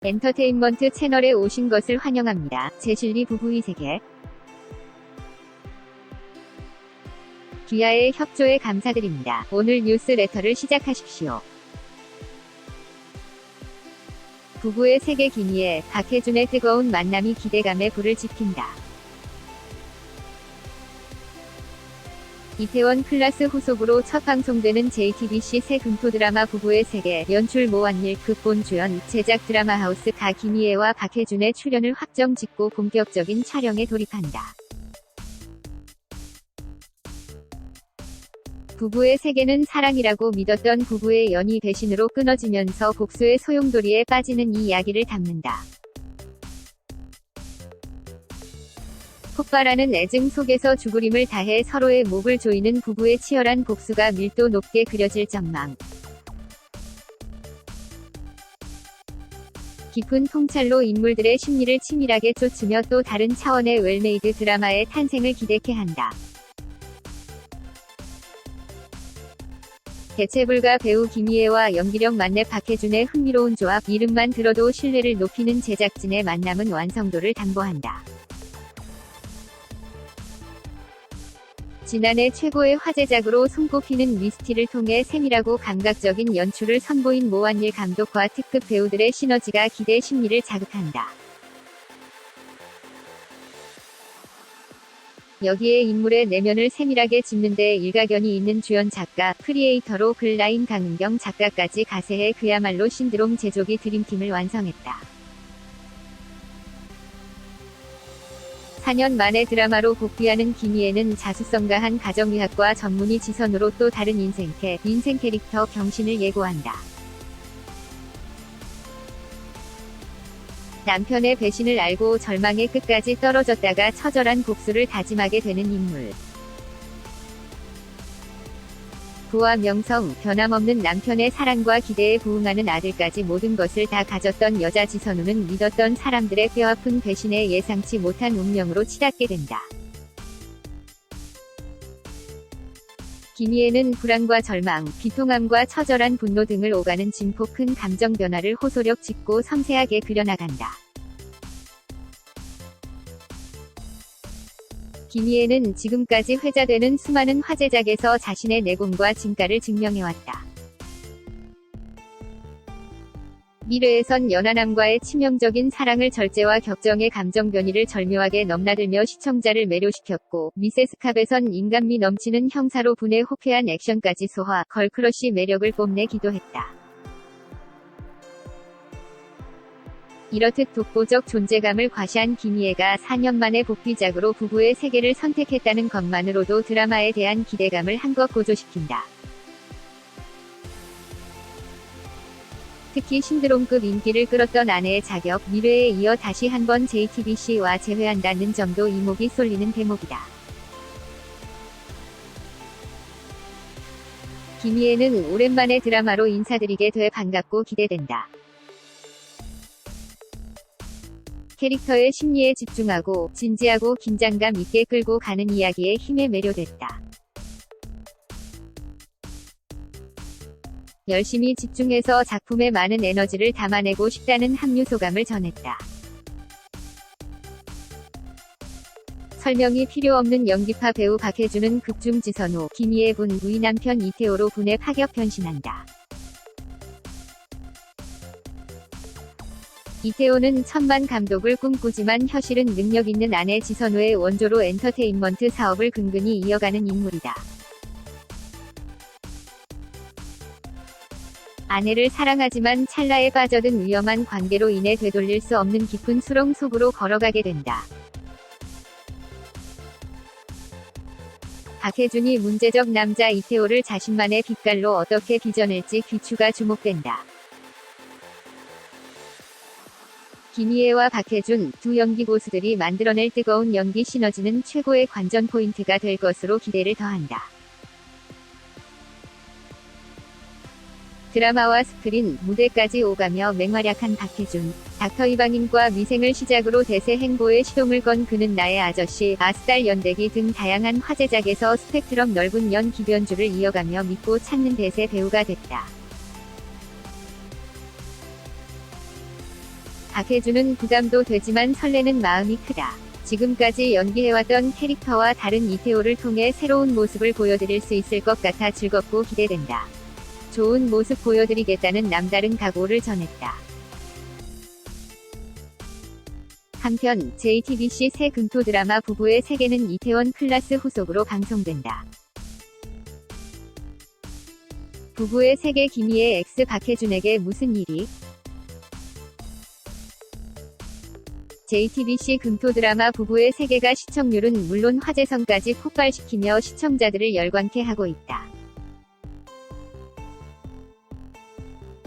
엔터테인먼트 채널에 오신 것을 환영합니다. 제실리 부부의 세계. 귀하의 협조에 감사드립니다. 오늘 뉴스레터를 시작하십시오. 부부의 세계 기니에 박혜준의 뜨거운 만남이 기대감에 불을 지핀다. 이태원 클라스 후속으로 첫 방송되는 JTBC 새 금토 드라마 부부의 세계 연출 모한일 극본 주연 제작 드라마 하우스 가 김희애와 박혜준의 출연을 확정 짓고 본격적인 촬영에 돌입한다. 부부의 세계는 사랑이라고 믿었던 부부의 연이 배신으로 끊어지면서 복수의 소용돌이에 빠지는 이 이야기를 담는다. 폭발하는 애증 속에서 죽으림을 다해 서로의 목을 조이는 부부의 치열한 복수가 밀도 높게 그려질 전망. 깊은 통찰로 인물들의 심리를 치밀하게 쫓으며 또 다른 차원의 웰메이드 드라마의 탄생을 기대케 한다. 대체불가 배우 김희애와 연기력 만렙 박혜준의 흥미로운 조합 이름만 들어도 신뢰를 높이는 제작진의 만남은 완성도를 담보한다. 지난해 최고의 화제작으로 손꼽히는 미스티를 통해 세밀하고 감각적인 연출을 선보인 모한일 감독과 특급 배우들의 시너지가 기대 심리를 자극한다. 여기에 인물의 내면을 세밀하게 짚는 데 일가견이 있는 주연 작가, 크리에이터로 글라인 강은경 작가까지 가세해 그야말로 신드롬 제조기 드림팀을 완성했다. 4년 만에 드라마로 복귀하는 김희애는 자수성가한 가정의학과 전문의 지선으로 또 다른 인생캐, 인생 캐릭터 병신을 예고한다. 남편의 배신을 알고 절망의 끝까지 떨어졌다가 처절한 복수를 다짐하게 되는 인물. 부와 명성, 변함없는 남편의 사랑과 기대에 부응하는 아들까지 모든 것을 다 가졌던 여자 지선우는 믿었던 사람들의 뼈아픈 배신에 예상치 못한 운명으로 치닫게 된다. 김희애는 불안과 절망, 비통함과 처절한 분노 등을 오가는 진폭 큰 감정 변화를 호소력 짙고 섬세하게 그려나간다. 김희애는 지금까지 회자되는 수많은 화제작에서 자신의 내공과 진가를 증명해왔다. 미래에선 연하남과의 치명적인 사랑을 절제와 격정의 감정 변이를 절묘하게 넘나들며 시청자를 매료시켰고, 미세스캅에선 인간미 넘치는 형사로 분해 호쾌한 액션까지 소화, 걸크러쉬 매력을 뽐내기도 했다. 이렇듯 독보적 존재감을 과시한 김희애가 4년 만에 복귀작으로 부부의 세계를 선택했다는 것만으로도 드라마에 대한 기대감을 한껏 고조시킨다. 특히 신드롬급 인기를 끌었던 아내의 자격, 미래에 이어 다시 한번 JTBC와 재회한다는 점도 이목이 쏠리는 대목이다. 김희애는 오랜만에 드라마로 인사드리게 돼 반갑고 기대된다. 캐릭터의 심리에 집중하고 진지하고 긴장감 있게 끌고 가는 이야기에 힘에 매료됐다. 열심히 집중해서 작품에 많은 에너지를 담아내고 싶다는 합류 소감을 전했다. 설명이 필요 없는 연기파 배우 박혜준은 극중 지선우, 김희애 분 부이 남편 이태호로 분해 파격 변신한다. 이태호는 천만 감독을 꿈꾸지만 현실은 능력 있는 아내 지선우의 원조로 엔터테인먼트 사업을 근근히 이어가는 인물이다. 아내를 사랑하지만 찰나에 빠져든 위험한 관계로 인해 되돌릴 수 없는 깊은 수렁 속으로 걸어가게 된다. 박혜준이 문제적 남자 이태호를 자신만의 빛깔로 어떻게 빚어낼지 귀추가 주목된다. 김희애와 박혜준 두 연기 고수들이 만들어낼 뜨거운 연기 시너지는 최고의 관전 포인트가 될 것으로 기대를 더한다. 드라마와 스크린, 무대까지 오가며 맹활약한 박혜준, 닥터 이방인과 미생을 시작으로 대세 행보에 시동을 건 그는 나의 아저씨, 아스달 연대기 등 다양한 화제작에서 스펙트럼 넓은 연기 변주를 이어가며 믿고 찾는 대세 배우가 됐다. 박해준은 부담도 되지만 설레는 마음이 크다. 지금까지 연기해왔던 캐릭터와 다른 이태호를 통해 새로운 모습을 보여드릴 수 있을 것 같아 즐겁고 기대된다. 좋은 모습 보여드리겠다는 남다른 각오를 전했다. 한편 JTBC 새 금토 드라마 부부의 세계는 이태원 클라스 후속으로 방송된다. 부부의 세계 김희애 X 박해준에게 무슨 일이? JTBC 금토 드라마 부부의 세계가 시청률은 물론 화제성까지 폭발시키며 시청자들을 열광케 하고 있다.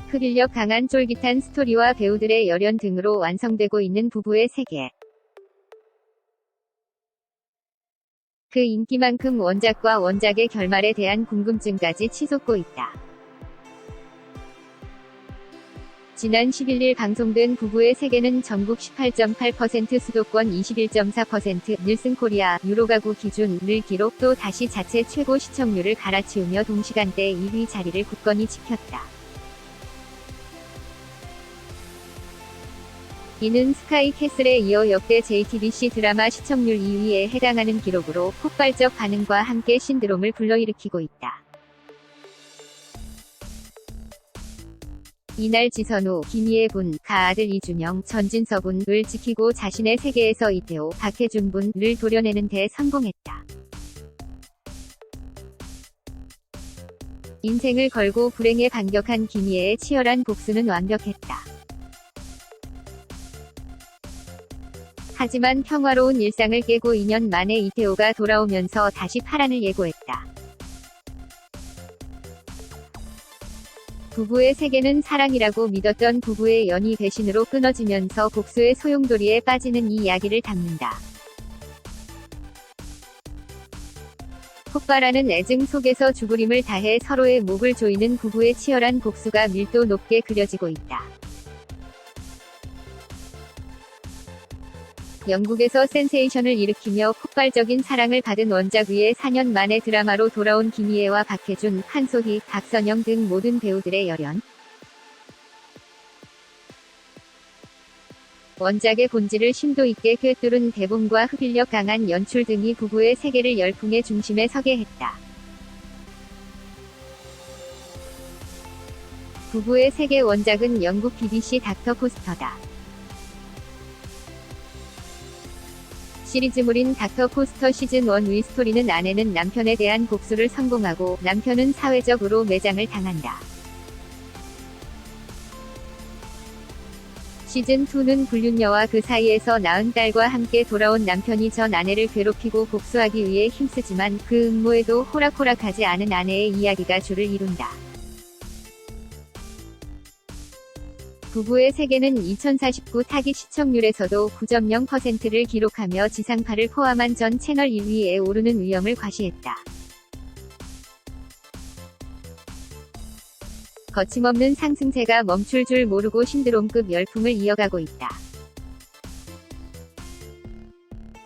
흡인력 강한 쫄깃한 스토리와 배우들의 열연 등으로 완성되고 있는 부부의 세계. 그 인기만큼 원작과 원작의 결말에 대한 궁금증까지 치솟고 있다. 지난 11일 방송된 부부의 세계는 전국 18.8% 수도권 21.4% 닐슨 코리아 유로 가구 기준을 기록 또 다시 자체 최고 시청률을 갈아치우며 동시간대 2위 자리를 굳건히 지켰다. 이는 스카이 캐슬에 이어 역대 JTBC 드라마 시청률 2위에 해당하는 기록으로 폭발적 반응과 함께 신드롬을 불러일으키고 있다. 이날 지선우, 김희애 분, 가아들 이준영, 전진서 분을 지키고 자신의 세계에서 이태호, 박해준 분을 도려내는 데 성공했다. 인생을 걸고 불행에 반격한 김희애의 치열한 복수는 완벽했다. 하지만 평화로운 일상을 깨고 2년 만에 이태호가 돌아오면서 다시 파란을 예고했다. 부부의 세계는 사랑이라고 믿었던 부부의 연이 배신으로 끊어지면서 복수의 소용돌이에 빠지는 이 이야기를 담는다. 폭발하는 애증 속에서 죽으림을 다해 서로의 목을 조이는 부부의 치열한 복수가 밀도 높게 그려지고 있다. 영국에서 센세이션을 일으키며 폭발적인 사랑을 받은 원작 위에 4년 만에 드라마로 돌아온 김희애와 박해준, 한소희, 박선영 등 모든 배우들의 열연. 원작의 본질을 심도 있게 꿰뚫은 대본과 흡인력 강한 연출 등이 부부의 세계를 열풍의 중심에 서게 했다. 부부의 세계 원작은 영국 BBC 닥터 포스터다. 시리즈물인 닥터 포스터 시즌1 위 스토리는 아내는 남편에 대한 복수를 성공하고 남편은 사회적으로 매장을 당한다. 시즌2는 불륜녀와 그 사이에서 낳은 딸과 함께 돌아온 남편이 전 아내를 괴롭히고 복수하기 위해 힘쓰지만 그 음모에도 호락호락하지 않은 아내의 이야기가 줄을 이룬다. 부부의 세계는 2049 타깃 시청률에서도 9.0%를 기록하며 지상파를 포함한 전 채널 1위에 오르는 위험을 과시했다. 거침없는 상승세가 멈출 줄 모르고 신드롬급 열풍을 이어가고 있다.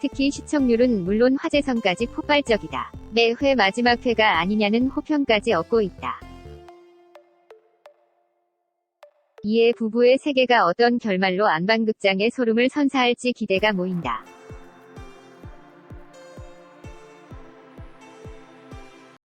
특히 시청률은 물론 화제성까지 폭발적이다. 매회 마지막 회가 아니냐는 호평까지 얻고 있다. 이에 부부의 세계가 어떤 결말로 안방극장의 소름을 선사할지 기대가 모인다.